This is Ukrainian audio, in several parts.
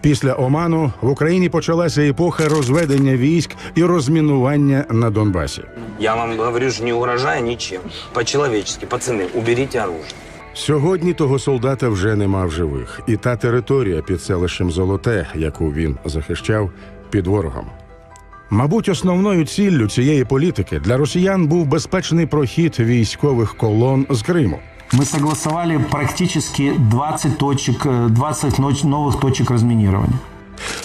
Після Оману в Україні почалася епоха розведення військ і розмінування на Донбасі. Я вам говорю же, не угрожая ничем. По-человечески, пацаны, уберите оружие. Сьогодні того солдата вже нема в живих, і та територія під селищем Золоте, яку він захищав, під ворогом. Мабуть, основною ціллю цієї політики для росіян був безпечний прохід військових колон з Криму Мы согласовали практически 20 точек, э, 20 ноч- новых точек разминирования.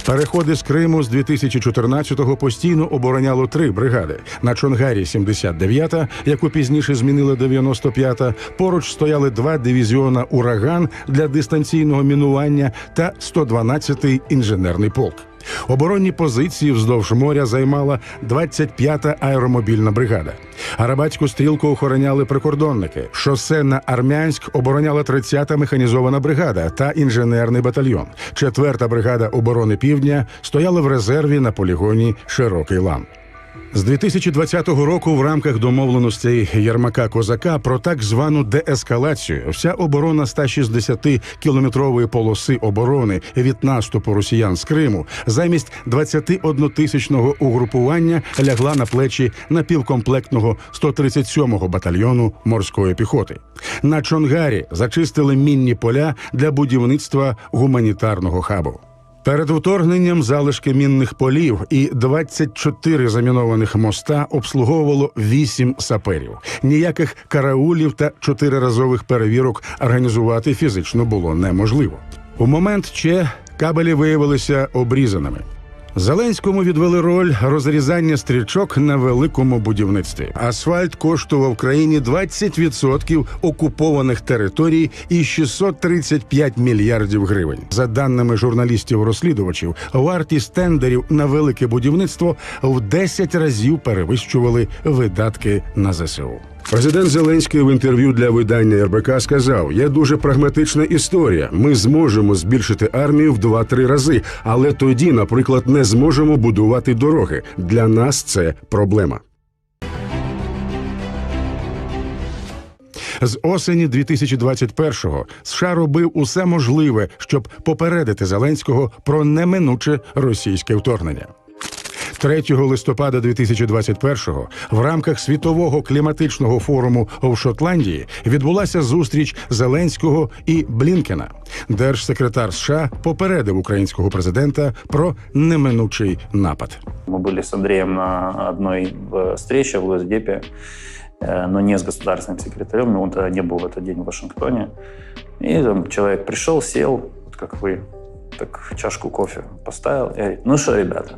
Переходи з Криму з 2014-го постійно обороняло три бригади. На Чонгарі 79-та, яку пізніше змінили 95-та, поруч стояли два дивізіона Ураган для дистанційного мінування та 112-й інженерний полк. Оборонні позиції вздовж моря займала 25-та аеромобільна бригада. Арабатську стрілку охороняли прикордонники. Шосе на Армянськ обороняла 30-та механізована бригада та інженерний батальйон. Четверта бригада оборони Півдня стояла в резерві на полігоні Широкий Лан. З 2020 року в рамках домовленостей Єрмака Козака про так звану деескалацію вся оборона 160-кілометрової полоси оборони від наступу росіян з Криму замість 21-тисячного угрупування лягла на плечі напівкомплектного 137-го батальйону морської піхоти. На Чонгарі зачистили мінні поля для будівництва гуманітарного хабу. Перед вторгненням залишки мінних полів і 24 замінованих моста обслуговувало 8 саперів. Ніяких караулів та чотириразових перевірок організувати фізично було неможливо. У момент Че кабелі виявилися обрізаними. Зеленському відвели роль розрізання стрічок на великому будівництві. Асфальт коштував країні 20% окупованих територій і 635 мільярдів гривень. За даними журналістів-розслідувачів, вартість тендерів на велике будівництво в 10 разів перевищували видатки на ЗСУ. Президент Зеленський в інтерв'ю для видання РБК сказав: є дуже прагматична історія. Ми зможемо збільшити армію в 2-3 рази, але тоді, наприклад, не зможемо будувати дороги. Для нас це проблема. З осені 2021-го США робив усе можливе, щоб попередити Зеленського про неминуче російське вторгнення. 3 листопада 2021-го в рамках світового кліматичного форуму в Шотландії відбулася зустріч Зеленського і Блінкена. Держсекретар США попередив українського президента про неминучий напад. Ми були з Андрієм на одній е, зустрічі в Госдепі, е, но ну, не з государственним секретарем. Ну, Он тоді не був в цей день в Вашингтоні. І там чоловік прийшов, сів, как як ви, так чашку кофе поставив. і говорить, ну що, ребята,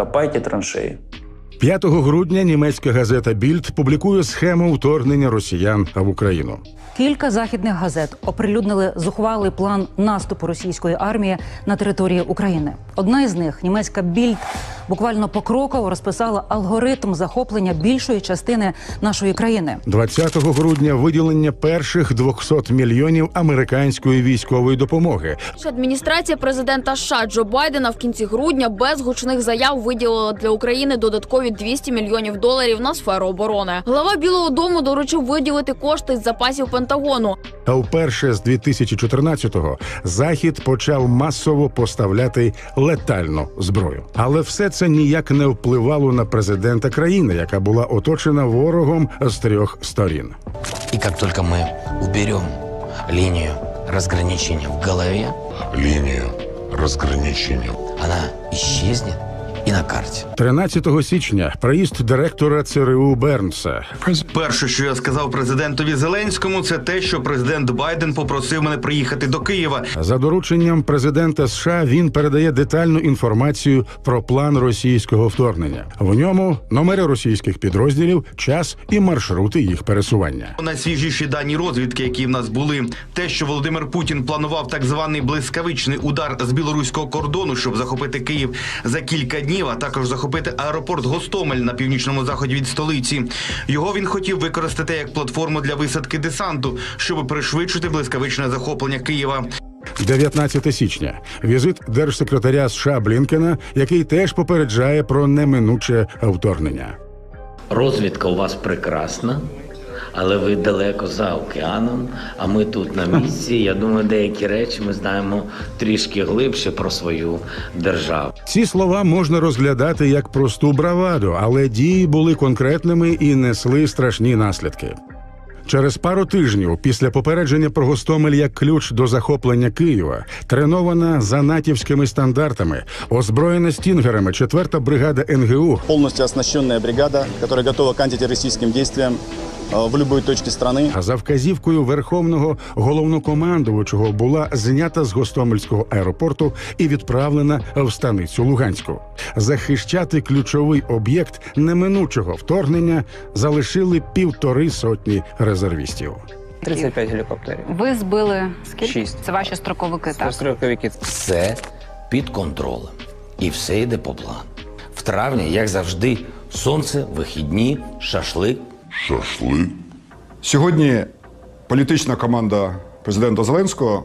копайте траншеи. 5 грудня німецька газета Більд публікує схему вторгнення росіян в Україну. Кілька західних газет оприлюднили зухвалий план наступу російської армії на території України. Одна із них, німецька більд, буквально покроково розписала алгоритм захоплення більшої частини нашої країни. 20 грудня виділення перших 200 мільйонів американської військової допомоги. Адміністрація президента США Джо Байдена в кінці грудня без гучних заяв виділила для України додаткові 200 мільйонів доларів на сферу оборони. Глава Білого Дому доручив виділити кошти з запасів Пентагону. А вперше з 2014-го Захід почав масово поставляти летальну зброю. Але все це ніяк не впливало на президента країни, яка була оточена ворогом з трьох сторін. И как только мы уберем линию разграничения в голове, линию разграничения. она исчезнет и на карте. 13 січня приїзд директора ЦРУ Бернса. Перше, що я сказав президентові Зеленському, це те, що президент Байден попросив мене приїхати до Києва. За дорученням президента США він передає детальну інформацію про план російського вторгнення. В ньому номери російських підрозділів, час і маршрути їх пересування. Найсвіжіші дані розвідки, які в нас були, те, що Володимир Путін планував так званий блискавичний удар з білоруського кордону, щоб захопити Київ за кілька днів, а також захопити аеропорт Гостомель на північному заході від столиці. Його він хотів використати як платформу для висадки десанту, щоб пришвидшити блискавичне захоплення Києва. 19 січня візит держсекретаря США Блінкена, який теж попереджає про неминуче вторгнення. Розвідка у вас прекрасна, але ви далеко за океаном, а ми тут на місці. Я думаю, деякі речі ми знаємо трішки глибше про свою державу. Ці слова можна розглядати як просту браваду, але дії були конкретними і несли страшні наслідки. Через пару тижнів після попередження про Гостомель як ключ до захоплення Києва, тренована за натівськими стандартами, озброєна стінгерами 4-та бригада НГУ полностью оснащенная бригада, которая готова к антитеррористическим действиям э, в любой точке страны. а за вказівкою верховного головнокомандувачого була знята з Гостомельського аеропорту і відправлена в станицю Луганську. Захищати ключовий об'єкт неминучого вторгнення залишили півтори сотні резервістів. 35 гелікоптерів. Ви збили скільки? Шість. Це ваші строковики, так? Строковики. Все під контролем. І все йде по плану. В травні, як завжди, сонце, вихідні, шашлик. Шашлык. Сьогодні політична команда президента Зеленського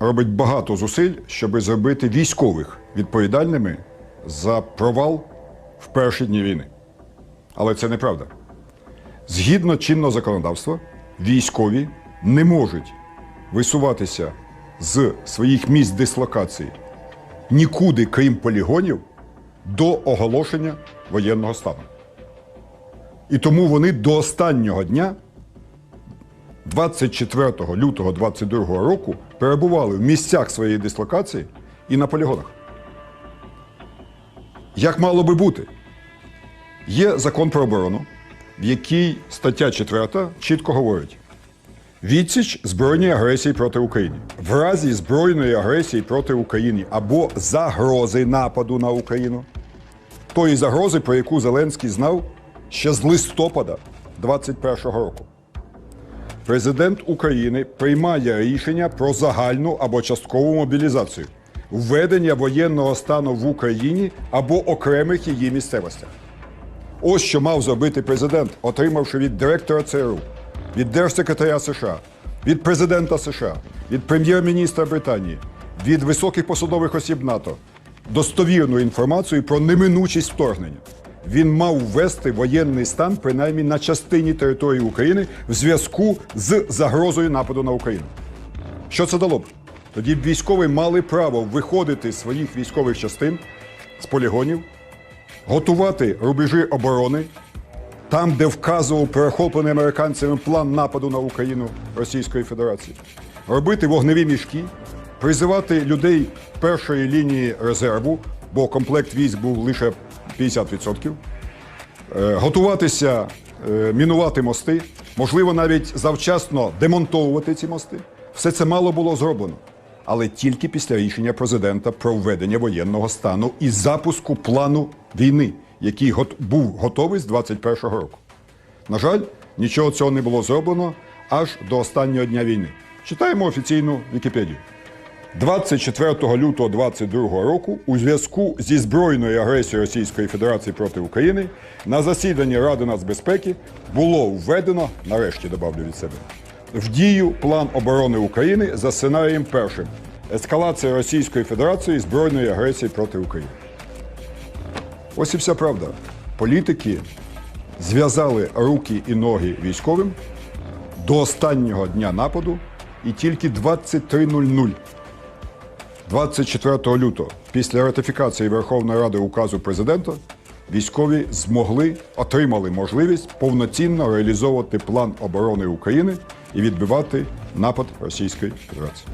робить багато зусиль, щоб зробити військових відповідальними за провал в перші дні війни. Але це неправда. Згідно чинного законодавства, військові не можуть висуватися з своїх місць дислокації нікуди, крім полігонів, до оголошення воєнного стану. І тому вони до останнього дня 24 лютого 22 року перебували в місцях своєї дислокації і на полігонах. Як мало би бути? Є закон про оборону, в якій стаття 4 чітко говорить: відсіч збройній агресії проти України. В разі збройної агресії проти України або загрози нападу на Україну, тої загрози, про яку Зеленський знав ще з листопада 21-го року. Президент України приймає рішення про загальну або часткову мобілізацію, введення воєнного стану в Україні або окремих її місцевостях. Ось що мав зробити президент, отримавши від директора ЦРУ, від держсекретаря США, від президента США, від прем'єр-міністра Британії, від високих посадових осіб НАТО достовірну інформацію про неминучість вторгнення. Він мав ввести воєнний стан принаймні на частині території України в зв'язку з загрозою нападу на Україну. Що це дало б? Тоді б військові мали право виходити з своїх військових частин з полігонів, готувати рубежі оборони там, де вказував перехоплений американцями план нападу на Україну Російської Федерації, робити вогневі мішки, призивати людей першої лінії резерву, бо комплект військ був лише 50%, е, готуватися е, мінувати мости, можливо, навіть завчасно демонтовувати ці мости. Все це мало було зроблено. Але тільки після рішення президента про введення воєнного стану і запуску плану війни, який гот- був готовий з 21-го року. На жаль, нічого цього не було зроблено аж до останнього дня війни. Читаємо офіційну Вікіпедію. 24 лютого 22 року у зв'язку зі збройною агресією Російської Федерації проти України на засіданні Ради нацбезпеки було введено, нарешті добавлю від себе, в дію план оборони України за сценарієм першим ескалація Російської Федерації збройної агресії проти України. Ось і вся правда. Політики зв'язали руки і ноги військовим до останнього дня нападу і тільки 23.00 24 лютого, після ратифікації Верховної Ради указу президента, військові змогли отримали можливість повноцінно реалізовувати план оборони України і відбивати напад Російської Федерації.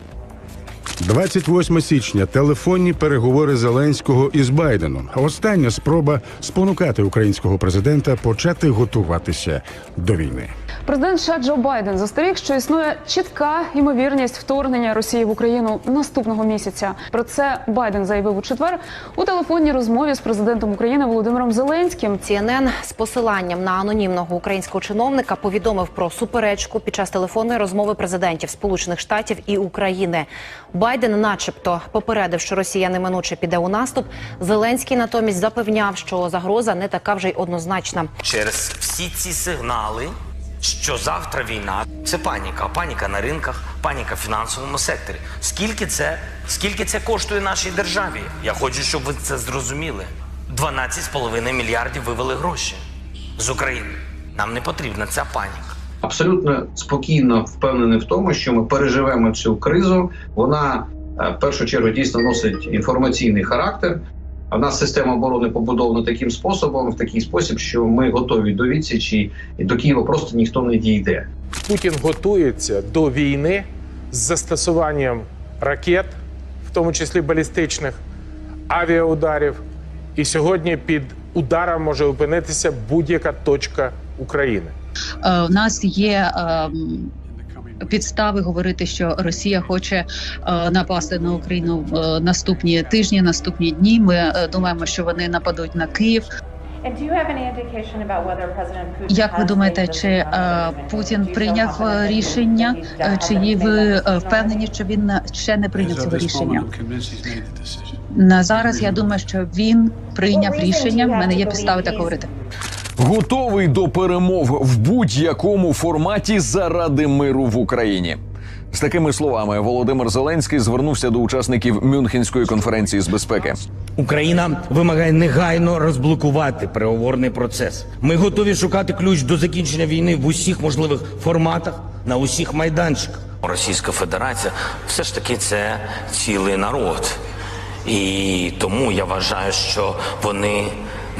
28 січня телефонні переговори Зеленського із Байденом. Остання спроба спонукати українського президента почати готуватися до війни. Президент США Джо Байден застеріг, що існує чітка ймовірність вторгнення Росії в Україну наступного місяця. Про це Байден заявив у четвер у телефонній розмові з президентом України Володимиром Зеленським. CNN з посиланням на анонімного українського чиновника повідомив про суперечку під час телефонної розмови президентів Сполучених Штатів і України. Байден, начебто, попередив, що Росія неминуче піде у наступ. Зеленський натомість запевняв, що загроза не така вже й однозначна. Через всі ці сигнали, що завтра війна, це паніка. Паніка на ринках, паніка в фінансовому секторі. Скільки це, скільки це коштує нашій державі? Я хочу, щоб ви це зрозуміли. 12,5 мільярдів вивели гроші з України. Нам не потрібна ця паніка. абсолютно спокійно впевнений в тому, що ми переживемо цю кризу. Вона е, в першу чергу дійсно носить інформаційний характер. А в нас система оборони побудована таким способом, в такий спосіб, що ми готові до відсічі, і до Києва просто ніхто не дійде. Путін готується до війни з застосуванням ракет, в тому числі балістичних, авіаударів. І сьогодні під ударом може опинитися будь-яка точка України. Е, У нас є ем, підстави говорити, що Росія хоче е, напасти на Україну в наступні тижні, наступні дні. Ми е, думаємо, що вони нападуть на Київ. Як ви думаєте, чи е, Путін прийняв е, рішення, е, чи є ви е, впевнені, що він ще не прийняв цього рішення? На зараз я думаю, що він прийняв рішення. В мене є підстави так говорити. Готовий до перемов в будь-якому форматі заради миру в Україні. З такими словами Володимир Зеленський звернувся до учасників Мюнхенської конференції з безпеки. Україна вимагає негайно розблокувати переговорний процес. Ми готові шукати ключ до закінчення війни в усіх можливих форматах на усіх майданчиках. Російська Федерація все ж таки це цілий народ. І тому я вважаю, що вони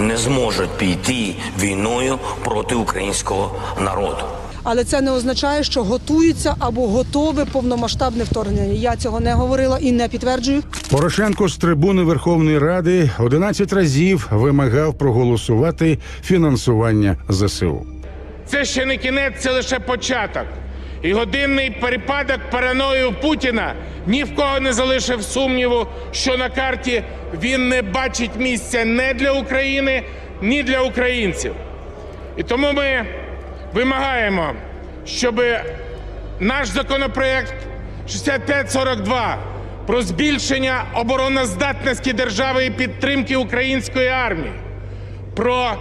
не зможуть піти війною проти українського народу. Але це не означає, що готується або готове повномасштабне вторгнення. Я цього не говорила і не підтверджую. Порошенко з трибуни Верховної Ради 11 разів вимагав проголосувати фінансування ЗСУ. Це ще не кінець, це лише початок. І годинний перепадок параною Путіна ні в кого не залишив сумніву, що на карті він не бачить місця не для України, ні для українців. І тому ми вимагаємо, щоб наш законопроект 6542 про збільшення обороноздатності держави і підтримки української армії, про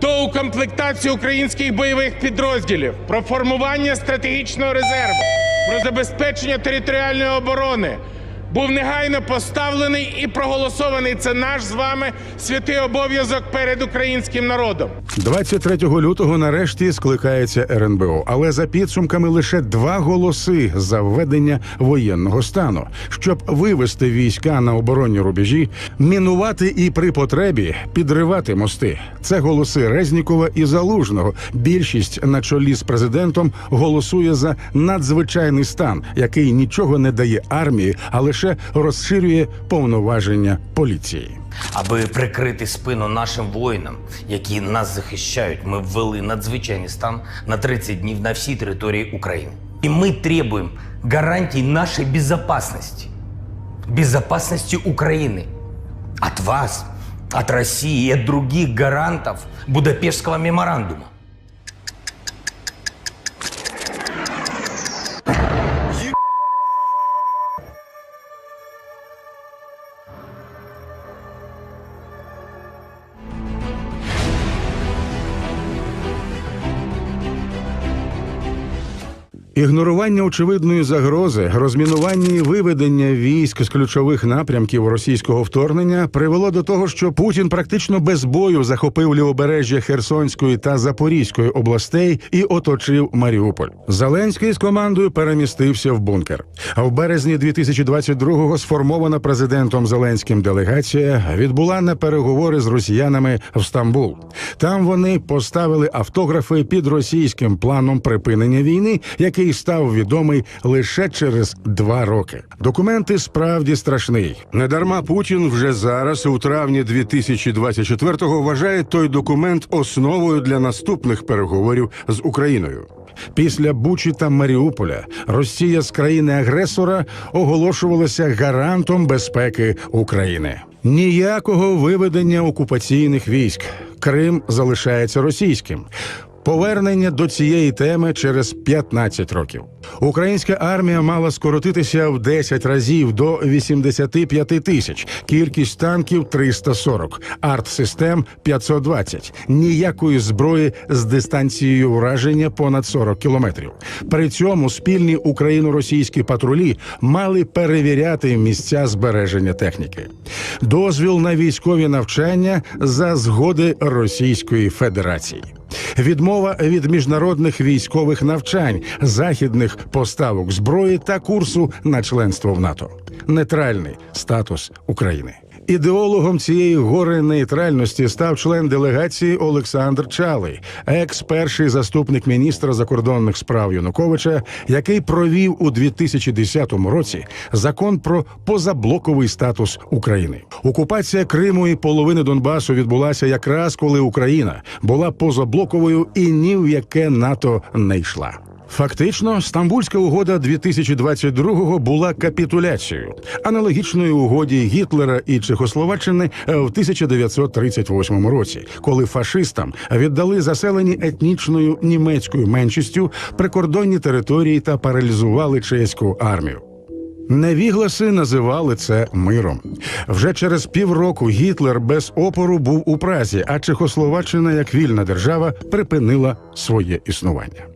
доукомплектацію українських бойових підрозділів, про формування стратегічного резерву, про забезпечення територіальної оборони був негайно поставлений і проголосований. Це наш з вами святий обов'язок перед українським народом. 23 лютого нарешті скликається РНБО, але за підсумками лише два голоси за введення воєнного стану, щоб вивести війська на оборонні рубежі, мінувати і при потребі підривати мости. Це голоси Резнікова і Залужного. Більшість на чолі з президентом голосує за надзвичайний стан, який нічого не дає армії, а лише розширює повноваження поліції. Аби прикрити спину нашим воїнам, які нас захищають, ми ввели надзвичайний стан на 30 днів на всій території України. І ми требуем гарантий нашей безопасности. Безопасности Украины. От вас, от России и от других гарантов Будапештского меморандума. Ігнорування очевидної загрози, розмінування і виведення військ з ключових напрямків російського вторгнення привело до того, що Путін практично без бою захопив лівобережжя Херсонської та Запорізької областей і оточив Маріуполь. Зеленський з командою перемістився в бункер. А в березні 2022-го сформована президентом Зеленським делегація відбула на переговори з росіянами в Стамбул. Там вони поставили автографи під російським планом припинення війни, який став відомий лише через два роки. Документи справді страшний. Недарма Путін вже зараз, у травні 2024-го, вважає той документ основою для наступних переговорів з Україною. Після Бучі та Маріуполя Росія з країни-агресора оголошувалася гарантом безпеки України. Ніякого виведення окупаційних військ. Крим залишається російським. Повернення до цієї теми через 15 років. Українська армія мала скоротитися в 10 разів до 85 тисяч. Кількість танків 340, артсистем 520. Ніякої зброї з дистанцією враження понад 40 кілометрів. При цьому спільні україно-російські патрулі мали перевіряти місця збереження техніки. Дозвіл на військові навчання за згоди Російської Федерації. Відмова від міжнародних військових навчань, західних поставок зброї та курсу на членство в НАТО, нейтральний статус України. Ідеологом цієї гори нейтральності став член делегації Олександр Чалий, екс перший заступник міністра закордонних справ Януковича, який провів у 2010 році закон про позаблоковий статус України. Окупація Криму і половини Донбасу відбулася якраз коли Україна була позаблоковою і ні в яке НАТО не йшла. Фактично, Стамбульська угода 2022-го була капітуляцією, аналогічною угоді Гітлера і Чехословаччини е, в 1938 році, коли фашистам віддали заселені етнічною німецькою меншістю прикордонні території та паралізували чеську армію. Невігласи називали це миром. Вже через півроку Гітлер без опору був у Празі, а Чехословаччина як вільна держава припинила своє існування.